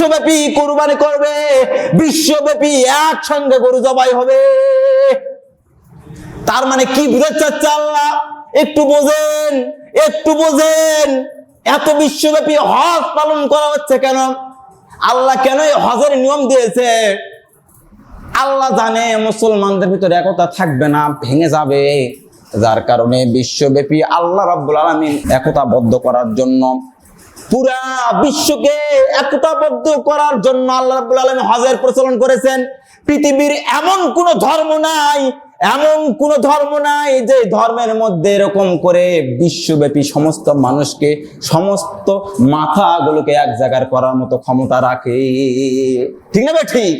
বিশ্বব্যাপী কোরবানি করবে, বিশ্বব্যাপী একসঙ্গে গরু জবাই হবে। তার মানে কি বুঝতে চাচ্ছে আল্লাহ? একটু বোঝেন একটু বোঝেন, এত বিশ্বব্যাপী হজ পালন করা হচ্ছে কেন? আল্লাহ কেন হজের নিয়ম দিয়েছে? আল্লাহ জানে মুসলমানদের ভিতরে একতা থাকবে না, ভেঙে যাবে। যার কারণে বিশ্বব্যাপী আল্লাহ রাব্বুল আলামিন একতাবদ্ধ করার জন্য পুরা বিশ্বকে একতাবদ্ধ করার জন্য আল্লাহ রাব্বুল আলামিন হজের প্রচলন করেছেন। পৃথিবীর এমন কোন ধর্ম নাই, এমন কোন ধর্ম নাই যে ধর্মের মধ্যে এরকম করে বিশ্বব্যাপী সমস্ত মানুষকে, সমস্ত মাথাগুলোকে এক জায়গার করার মতো ক্ষমতা রাখে। ঠিক না ঠিক?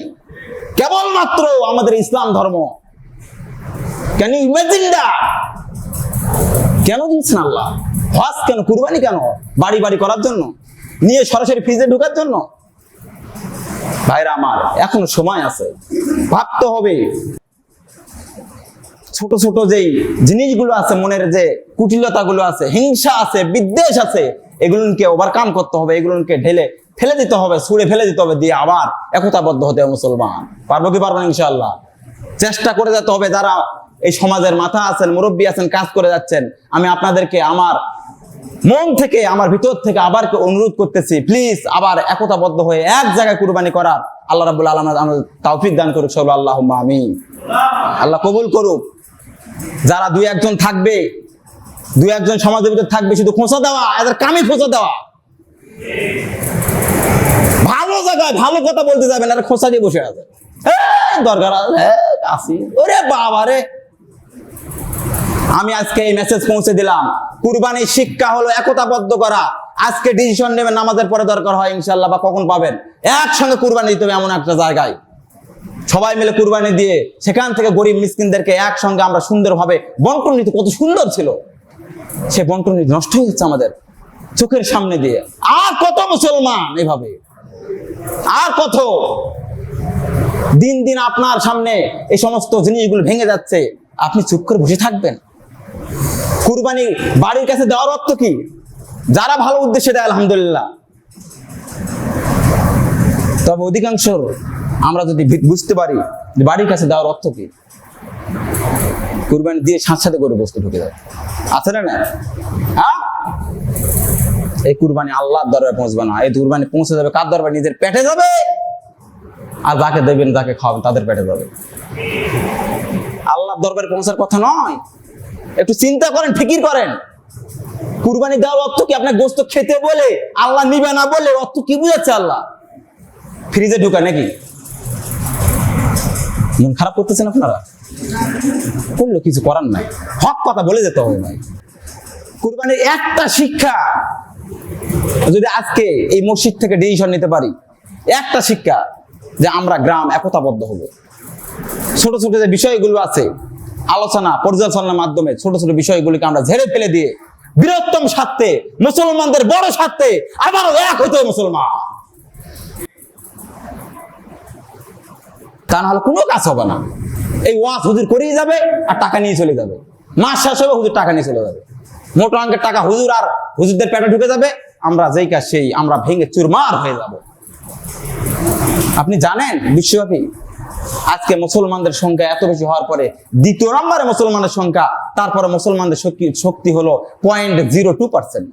কেবলমাত্র আমাদের ইসলাম ধর্ম। ইউ ইমাজিন কেন দিচ্ছেন আল্লাহ? হজ কেন? কুরবানি কেন? বাড়ি বাড়ি করার জন্য? নিয়ে সরাসরি ফ্রিজে ঢোকার জন্য? ভাইরা আমার, এখনও সময় আছে। ভাবতে হবে। ছোট ছোট যেই জিনিসগুলো আছে মনের যে কুটিলতাগুলো আছে, হিংসা আছে, বিদ্বেষ আছে, এগুলোকে ওভারকাম করতে হবে, এগুলোকে ঢেলে ফেলে দিতে হবে, ছুঁড়ে ফেলে দিতে হবে, দিয়ে আবার একতাবদ্ধ হতে হবে মুসলমান। পারব কি পারব ইনশাল্লাহ চেষ্টা করে যেতে হবে যারা এই সমাজের মাথা আছেন, মুরব্বী আছেন, কাজ করে যাচ্ছেন। আমি আপনাদেরকে আমার মন থেকে আমার ভিতর থেকে আবার অনুরোধ করতেছি প্লিজ আবার একতাবদ্ধ হয়ে এক জায়গায় কুরবানি করার আল্লাহ রাবুল আলম তাওফিক দান করুক সব আল্লাহ আমি আল্লাহ কবুল করুক। যারা দুই একজন থাকবে দুই একজন সমাজের ভিতর থাকবে শুধু খোঁচা দেওয়া এদের কামে খোঁচা দেওয়া। ভালো জায়গায় ভালো কথা বলতে যাবেন আর খোঁচা দিয়ে বসে আছে। দরকার আছে, আসি। ওরে বাবা রে। আমি আজকে এই মেসেজ পৌঁছে দিলাম। কুরবানির শিক্ষা হলো একতাবদ্ধ করা। আজকে ডিসিশন নেবেন, নামাজের পরে দরকার হয় ইনশাল্লাহ বা কখন পাবেন। একসঙ্গে কুরবানি দিতে হবে এমন একটা জায়গায়। সবাই মিলে কুরবানি দিয়ে সেখান থেকে গরিব মিসকিনদেরকে একসঙ্গে আমরা সুন্দরভাবে বন্টন নীতি কত সুন্দর ছিল। সে বন্টন নীতি নষ্ট হয়ে যাচ্ছে আমাদের চোখের সামনে দিয়ে। আর কত মুসলমান এভাবে? আর কত? দিন দিন আপনার সামনে এই সমস্ত জিনিসগুলো ভেঙে যাচ্ছে। আপনি চুপ করে বসে থাকবেন। কুরবানি বাড়ির কাছে দেওয়ার অর্থ কি? যারা ভালো উদ্দেশ্যে দেয়, আলহামদুলিল্লাহ। তবে অধিকাংশ আমরা যদি বুঝতে পারি যে বাড়ির কাছে দেওয়ার অর্থ কি, কুরবানি দিয়ে সাথে সাথে করে বস্তু ঢুকে যায়। আছে না হ্যাঁ? এই কুরবানি আল্লাহর দরবারে পৌঁছবে না। এই কুরবানি পৌঁছে যাবে কার দরবারে? নিজের পেটে যাবে। আর যাকে দেবেন যাকে খাওয়াবেন, তাদের পেটে যাবে। আল্লাহর দরবারে পৌঁছার কথা নয়। একটু চিন্তা করেন, ফিকির করেন। কুরবানি দেওয়ার অর্থ কি? আপনার গোস্ত খেতে বলে, আল্লাহ নিবে না বলে, অর্থ কি বুঝাচ্ছে আল্লাহ? ফ্রিজে ঢুকা নাকি? মন খারাপ করতেছেন আপনারা? করল কিছু করার নাই। হক কথা বলে যেতে হবে ভাই। কুরবানির একটা শিক্ষা, যদি আজকে এই মসজিদ থেকে ডিসিশন নিতে পারি, একটা শিক্ষা যে আমরা গ্রাম একতাবদ্ধ হব। ছোট ছোট যে বিষয়গুলো আছে আলোচনা, পর্যালোচনার মাধ্যমে ছোট ছোট বিষয়গুলিকে আমরা ঝেড়ে ফেলে দিয়ে বৃহত্তম স্বার্থে, মুসলমানদের বড় স্বার্থে আবারও এক হইতে মুসলমান। তা নাহলে কোনো কাজ হবে না। এই ওয়াজ হুজুর করেই যাবে আর টাকা নিয়ে চলে যাবে। মাস শেষ হবে, হুজুর টাকা নিয়ে চলে যাবে। মোটা অঙ্কের টাকা হুজুর আর হুজুরদের পেটে ঢুকে যাবে। আমরা যেই কাজ সেই, আমরা ভেঙে চুরমার হয়ে যাব। আপনি জানেন, বিশ্বব্যাপী আজকে মুসলমানদের সংখ্যা এত বেশি হওয়ার পরে দ্বিতীয় নম্বরে মুসলমানের সংখ্যা, তারপরে মুসলমানদের শক্তি হলো পয়েন্ট জিরো টু পার্সেন্ট